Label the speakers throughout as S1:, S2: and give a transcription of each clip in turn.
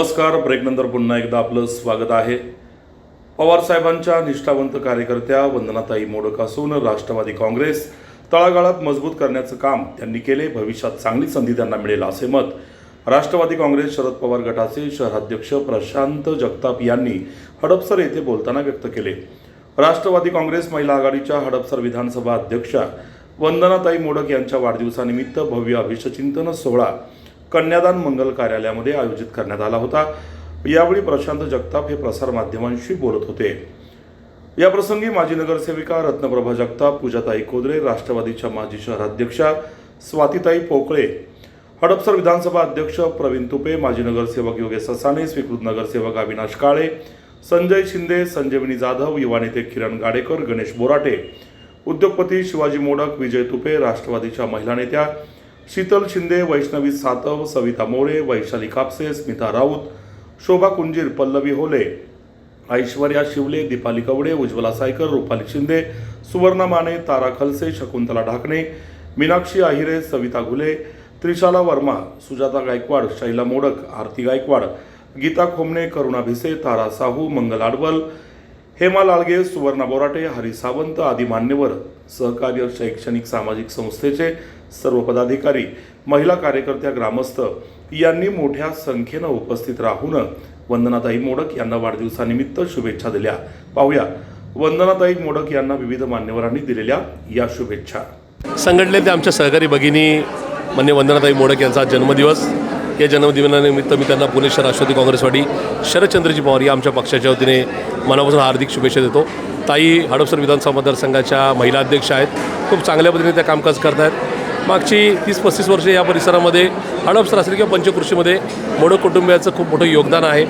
S1: नमस्कार. ब्रेकनंतर पुन्हा एकदा आपलं स्वागत आहे. पवारसाहेबांच्या निष्ठावंत कार्यकर्त्या वंदनाताई मोडक असून राष्ट्रवादी काँग्रेस तळागाळात मजबूत करण्याचं काम त्यांनी केले. भविष्यात चांगली संधी त्यांना मिळेल असे मत राष्ट्रवादी काँग्रेस शरद पवार गटाचे शहराध्यक्ष प्रशांत जगताप यांनी हडपसर येथे बोलताना व्यक्त केले. राष्ट्रवादी काँग्रेस महिला आघाडीच्या हडपसर विधानसभा अध्यक्षा वंदनाताई मोडक यांच्या वाढदिवसानिमित्त भव्य अभिषचिंतन सोहळा कन्यादान मंगल कार्यालयामध्ये आयोजित करण्यात आला होता. यावेळी प्रशांत जगताप हे प्रसारमाध्यमांशी बोलत होते. या प्रसंगी माजी नगरसेविका रत्नप्रभा जगताप पूजाताई कोदरे राष्ट्रवादीच्या माजी शहराध्यक्षा स्वातीताई पोकळे हडपसर विधानसभा अध्यक्ष प्रवीण तुपे माजी नगरसेवक योगेश ससाणे स्वीकृत नगरसेवक अविनाश काळे संजय शिंदे संजीवनी जाधव युवा नेते किरण गाडेकर गणेश बोराटे उद्योगपती शिवाजी मोडक विजय तुपे राष्ट्रवादीच्या महिला नेत्या शीतल शिंदे वैष्णवी सातव सविता मोरे वैशाली कापसे स्मिता राऊत शोभा कुंजीर पल्लवी होले ऐश्वर्या शिवले दीपाली कवडे उज्ज्वला सायकर रुपाली शिंदे सुवर्णा माने तारा खलसे शकुंतला ढाकणे मीनाक्षी आहिरे सविता घुले त्रिशाला वर्मा सुजाता गायकवाड शैला मोडक आरती गायकवाड गीता खोमणे करुणा भिसे तारा साहू मंगल आडवल हेमा लाळगे सुवर्णा बोराटे हरी सावंत आदी मान्यवर सहकार्य शैक्षणिक सामाजिक संस्थेचे सर्व पदाधिकारी महिला कार्यकर्त्या ग्रामस्थ यांनी मोठ्या संख्येनं उपस्थित राहून वंदनाताई मोडक यांना वाढदिवसानिमित्त शुभेच्छा दिल्या. पाहूया वंदनाताई मोडक यांना विविध मान्यवरांनी दिलेल्या या शुभेच्छा.
S2: संघटनेत आमच्या सहकारी भगिनी मान्य वंदनाताई मोडक यांचा जन्मदिवस. या जन्मदिनानिमित्त मी त्यांना पुणे शहर राष्ट्रवादी काँग्रेसवाडी शरदचंद्रजी पवार या आमच्या पक्षाच्या वतीने मनापासून हार्दिक शुभेच्छा देतो. ताई हडपसर विधानसभा मतदारसंघाच्या महिला अध्यक्ष आहेत. खूप चांगल्या पद्धतीने त्या कामकाज करत आहेत मागची तीस पस्तीस वर्षे या परिसरामध्ये हडपसर असेल किंवा पंचकृषीमध्ये मोडक कुटुंबियाचं खूप मोठं योगदान आहे.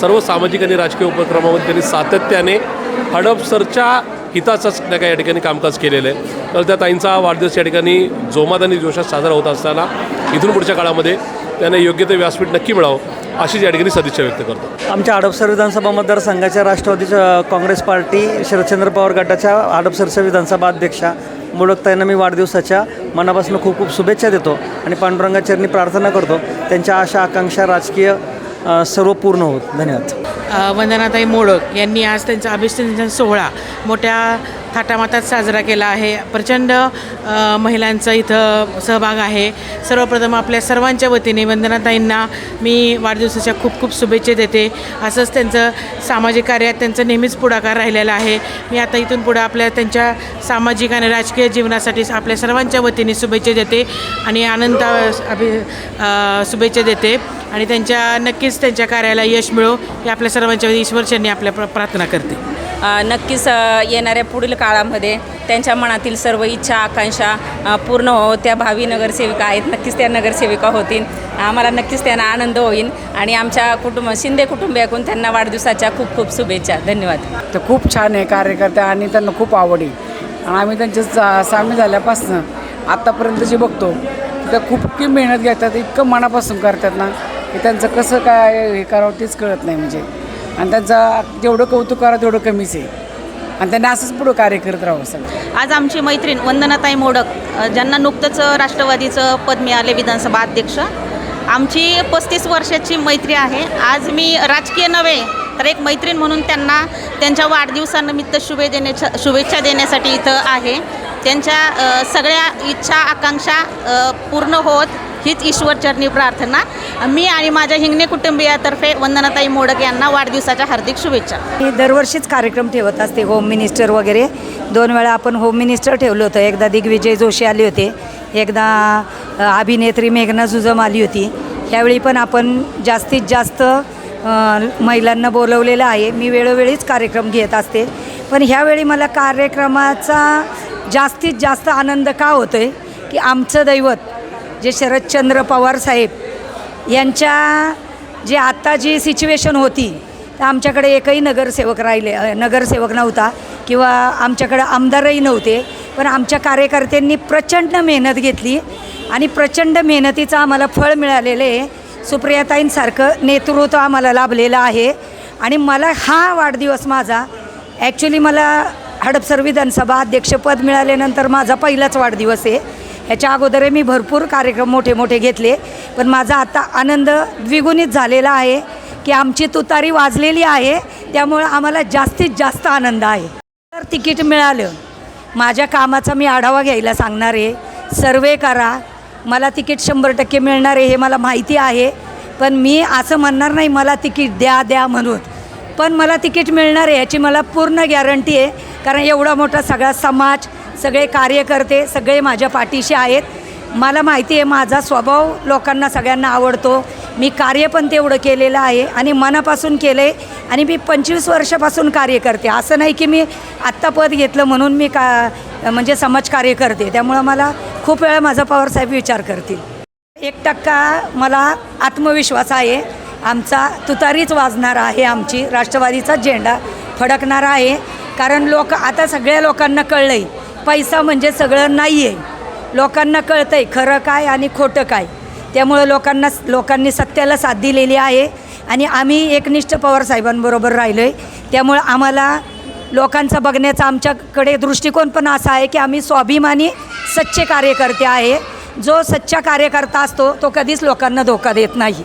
S2: सर्व सामाजिक आणि राजकीय उपक्रमामध्ये त्यांनी सातत्याने हडपसरच्या हिताचंच त्या काही या ठिकाणी कामकाज केलेलं आहे. तर त्या ताईंचा वाढदिवस या ठिकाणी जोमात आणि जोशात साजरा होत असताना इथून पुढच्या काळामध्ये त्यांना योग्य ते व्यासपीठ नक्की मिळावं. अशी या ठिकाणी सदिच्छा व्यक्त करतो.
S3: आमच्या हडपसर विधानसभा मतदारसंघाच्या राष्ट्रवादीच्या काँग्रेस पार्टी शरदचंद्र पवार गटाच्या हडपसरच्या विधानसभा अध्यक्षा मुळकताईंना मी वाढदिवसाच्या मनापासून खूप खूप शुभेच्छा देतो आणि पांडुरंगाचरणी प्रार्थना करतो. त्यांच्या आशा आकांक्षा राजकीय सर्व पूर्ण होत. धन्यवाद.
S4: वंदनाताई मोडक यांनी आज त्यांचा अभिषेक सोहळा मोठ्या थाटामातात साजरा केला आहे. प्रचंड महिलांचा इथं सहभाग आहे. सर्वप्रथम आपल्या सर्वांच्या वतीने वंदनाताईंना मी वाढदिवसाच्या खूप खूप शुभेच्छा देते. असंच त्यांचं सामाजिक कार्यात त्यांचं नेहमीच पुढाकार राहिलेला आहे. मी आता इथून पुढं आपल्या त्यांच्या सामाजिक आणि राजकीय जीवनासाठी आपल्या सर्वांच्या वतीने शुभेच्छा देते आणि आनंद अभि शुभेच्छा देते. आणि त्यांच्या नक्कीच त्यांच्या कार्याला यश मिळो. हे आपल्या सर्वांच्या वतीने ईश्वरचरणी आपल्या प्र- प्रार्थना करते.
S5: नक्कीच येणाऱ्या पुढील काळामध्ये त्यांच्या मनातील सर्व इच्छा आकांक्षा पूर्ण हो त्या भावी नगरसेविका आहेत. नक्कीच त्या नगरसेविका होतील. आम्हाला नक्कीच त्यांना आनंद होईल आणि आमच्या कुटुंब शिंदे कुटुंबियाकडून त्यांना वाढदिवसाच्या खूप खूप शुभेच्छा. धन्यवाद.
S6: तर खूप छान आहे कार्यकर्ते आणि त्यांना खूप आवड आणि आम्ही त्यांचे सा- सामील झाल्यापासून आत्तापर्यंत जे बघतो तर खूप इतकी मेहनत घेतात इतकं मनापासून करतात ना की त्यांचं कसं काय हे करावं तेच कळत नाही म्हणजे. आणि त्यांचं जेवढं कौतुक करा तेवढं कमीच आहे. आणि त्यांना असंच पुढं कार्य करत राहावं सगळं
S7: आज आमची मैत्रीण वंदनाताई मोडक ज्यांना नुकतंच राष्ट्रवादीचं पद मिळाले विधानसभा अध्यक्ष आमची पस्तीस वर्षाची मैत्री आहे. आज मी राजकीय नव्हे तर एक मैत्रीण म्हणून त्यांना त्यांच्या वाढदिवसानिमित्त शुभे देण्याच्या शुभेच्छा देण्यासाठी इथं आहे. त्यांच्या सगळ्या इच्छा आकांक्षा पूर्ण होत. हीच ईश्वरचरणी प्रार्थना. मी आणि माझ्या हिंगणे कुटुंबियातर्फे वंदनाताई मोडक यांना वाढदिवसाच्या हार्दिक शुभेच्छा.
S8: मी दरवर्षीच कार्यक्रम ठेवत असते होम मिनिस्टर वगैरे. दोन वेळा आपण होम मिनिस्टर ठेवलं होतं. एकदा दिग्विजय जोशी आले होते एकदा अभिनेत्री मेघना जुजम आली होती. ह्यावेळी पण आपण जास्तीत जास्त महिलांना बोलवलेलं आहे. मी वेळोवेळीच कार्यक्रम घेत असते. पण ह्यावेळी मला कार्यक्रमाचा जास्तीत जास्त आनंद का होतो आहे की आमचं दैवत जे शरदचंद्र पवार साहेब यांच्या जे आत्ता जी सिच्युएशन होती तर आमच्याकडे एकही नगरसेवक राहिले नगरसेवक नव्हता किंवा आमच्याकडे आमदारही नव्हते. पण आमच्या कार्यकर्त्यांनी प्रचंड मेहनत घेतली आणि प्रचंड मेहनतीचं आम्हाला फळ मिळालेलं आहे. सुप्रियाताईंसारखं नेतृत्व आम्हाला लाभलेलं आहे. आणि मला हा वाढदिवस माझा ॲक्च्युली मला हडपसर विधानसभा अध्यक्षपद मिळाल्यानंतर माझा पहिलाच वाढदिवस आहे. ह्याच्या अगोदरही मी भरपूर कार्यक्रम मोठे मोठे घेतले पण माझा आता आनंद द्विगुणित झालेला आहे की आमची तुतारी वाजलेली आहे त्यामुळं आम्हाला जास्तीत जास्त आनंद आहे. तर तिकीट मिळालं माझ्या कामाचा मी आढावा घ्यायला सांगणार आहे. सर्वे करा मला तिकीट शंभर टक्के मिळणार आहे हे मला माहिती आहे पण मी असं म्हणणार नाही मला तिकीट द्या द्या म्हणून. पण मला तिकीट मिळणार आहे याची मला पूर्ण गॅरंटी आहे कारण एवढा मोठा सगळा समाज सगळे कार्यकर्ते सगळे माझ्या पाठीशी आहेत. मला माहिती आहे माझा स्वभाव लोकांना सगळ्यांना आवडतो. मी कार्य पण तेवढं केलेलं आहे आणि मनापासून केलं आहे आणि मी पंचवीस वर्षापासून कार्य करते असं नाही की मी आत्ता पद घेतलं म्हणून मी का म्हणजे समाजकार्य करते त्यामुळं मला खूप वेळा माझा पवारसाहेब विचार करतील. एक टक्का मला आत्मविश्वास आहे. आमचा तुतारीच वाजणार आहे आमची राष्ट्रवादीचा झेंडा फडकणार आहे. कारण लोक आता सगळ्या लोकांना कळलं आहे पैसा म्हणजे सगळं नाही आहे लोकांना कळतं आहे खरं काय आणि खोटं काय. त्यामुळं लोकांना लोकांनी सत्याला साथ दिलेली आहे. आणि आम्ही एकनिष्ठ पवारसाहेबांबरोबर राहिलो आहे त्यामुळं आम्हाला लोकांचा बघण्याचा आमच्याकडे दृष्टिकोन पण असा आहे की आम्ही स्वाभिमानी सच्चे कार्यकर्ते आहे. जो सच्चा कार्यकर्ता असतो तो कधीच लोकांना धोका देत नाही.